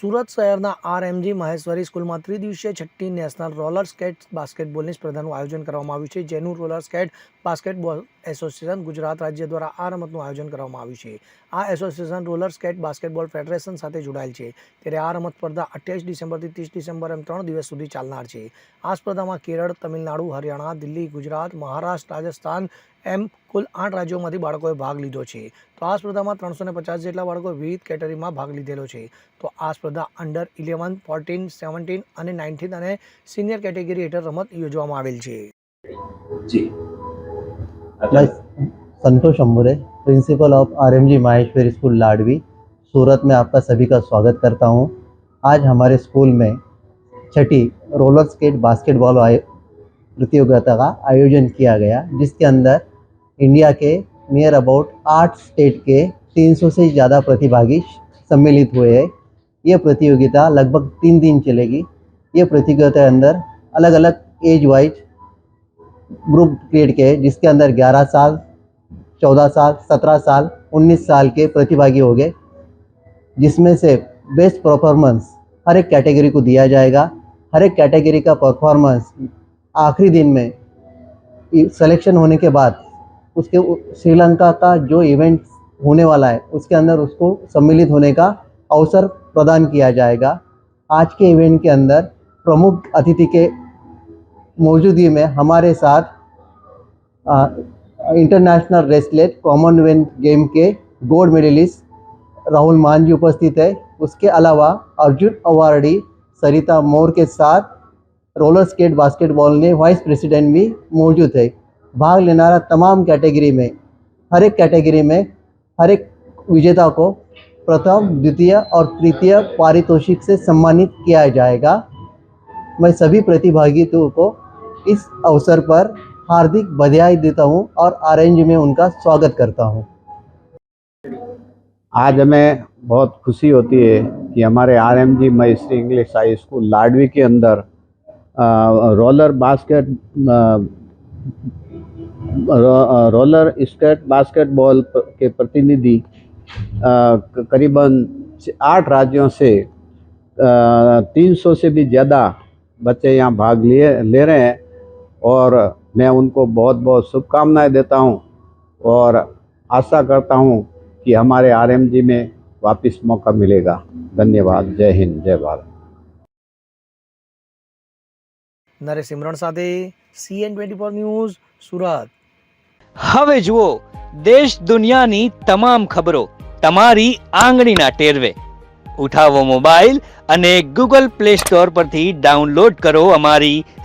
સુરત શહેરના આરએમજી મહેશ્વરી સ્કૂલમાં ત્રિદિવસીય છઠ્ઠી નેશનલ રોલર સ્કેટ બાસ્કેટબોલની સ્પર્ધાનું આયોજન કરવામાં આવ્યું છે, જેનું roller skate basketball association Gujarat રાજ્ય દ્વારા આ રમતનું આયોજન કરવામાં આવ્યું છે. આ association roller skate basketball federation સાથે જોડાયેલ છે. ત્યારે આ રમત સ્પર્ધા અઠ્યાવીસ ડિસેમ્બરથી ત્રીસ ડિસેમ્બર એમ ત્રણ દિવસ સુધી ચાલનાર છે. આ સ્પર્ધામાં કેરળ, તમિલનાડુ, હરિયાણા, દિલ્હી, ગુજરાત, મહારાષ્ટ્ર, રાજસ્થાન એમ કુલ આઠ રાજ્યોમાંથી બાળકોએ ભાગ લીધો છે. તો આ સ્પર્ધામાં ત્રણસો ને પચાસ જેટલા બાળકોએ વિવિધ કેટેગરીમાં ભાગ લીધેલો છે. તો આ સ્પર્ધા અંડર ઇલેવન, ફોર્ટીન, સેવન્ટીન અને નાઇન્ટીન અને સિનિયર કેટેગરી હેઠળ રમત યોજવામાં આવેલ છે. मैं Santosh Ambure principal of RMG Maheshwari school Ladvi. Surat में आपका सभी का स्वागत करता हूँ। आज हमारे स्कूल में छठी रोलर स्केट बास्केटबॉल प्रतियोगिता का आयोजन किया गया, जिसके अंदर इंडिया के नियर अबाउट आठ स्टेट के 300 से ज़्यादा प्रतिभागी सम्मिलित हुए हैं। ये प्रतियोगिता लगभग तीन दिन चलेगी। ये प्रतियोगिता के अंदर अलग अलग एज वाइज ग्रुप क्रिएट किए जिसके अंदर 11 साल 14 साल 17 साल 19 साल के प्रतिभागी हो गए जिसमें से बेस्ट परफॉर्मेंस हर एक कैटेगरी को दिया जाएगा। हर एक कैटेगरी का परफॉर्मेंस आखिरी दिन में सिलेक्शन होने के बाद उसके श्रीलंका का जो इवेंट होने वाला है, उसके अंदर उसको सम्मिलित होने का अवसर प्रदान किया जाएगा। आज के इवेंट के अंदर प्रमुख अतिथि के मौजूदगी में हमारे साथ इंटरनेशनल रेसलेट कॉमनवेल्थ गेम के गोल्ड मेडलिस्ट राहुल मान जी उपस्थित है। उसके अलावा अर्जुन अवार्डी, सरिता मोर के साथ रोलर स्केट बास्केटबॉल ने वाइस प्रेसिडेंट भी मौजूद है। भाग लेना तमाम कैटेगरी में, हर एक कैटेगरी में, हर एक विजेता को प्रथम, द्वितीय और तृतीय पारितोषिक से सम्मानित किया जाएगा। मैं सभी प्रतिभागियों को इस अवसर पर हार्दिक बधाई देता हूँ और आरएनजी में उनका स्वागत करता हूँ। आज हमें बहुत खुशी होती है कि हमारे R M G Maheshwari English high school Ladvi के अंदर रोलर बास्केट रो- रोलर स्केट बास्केटबॉल के प्रतिनिधि करीबन आठ राज्यों से तीन सौ से भी ज़्यादा बच्चे यहाँ भाग लिए, ले रहे हैं। और मैं उनको बहुत बहुत शुभकामनाएं देता हूँ और आशा करता हूँ कि हमारे आरएमजी में वापस मौका मिलेगा धन्यवाद जय हिंद जय भारत નરેશ સિમરણ સાથે CN twenty four news Surat હવે જુઓ દેશ દુનિયાની તમામ ખબરો તમારી આંગળીના ટેરવે ઉઠાવો મોબાઈલ અને ગૂગલ પ્લે સ્ટોર પરથી ડાઉનલોડ કરો અમારી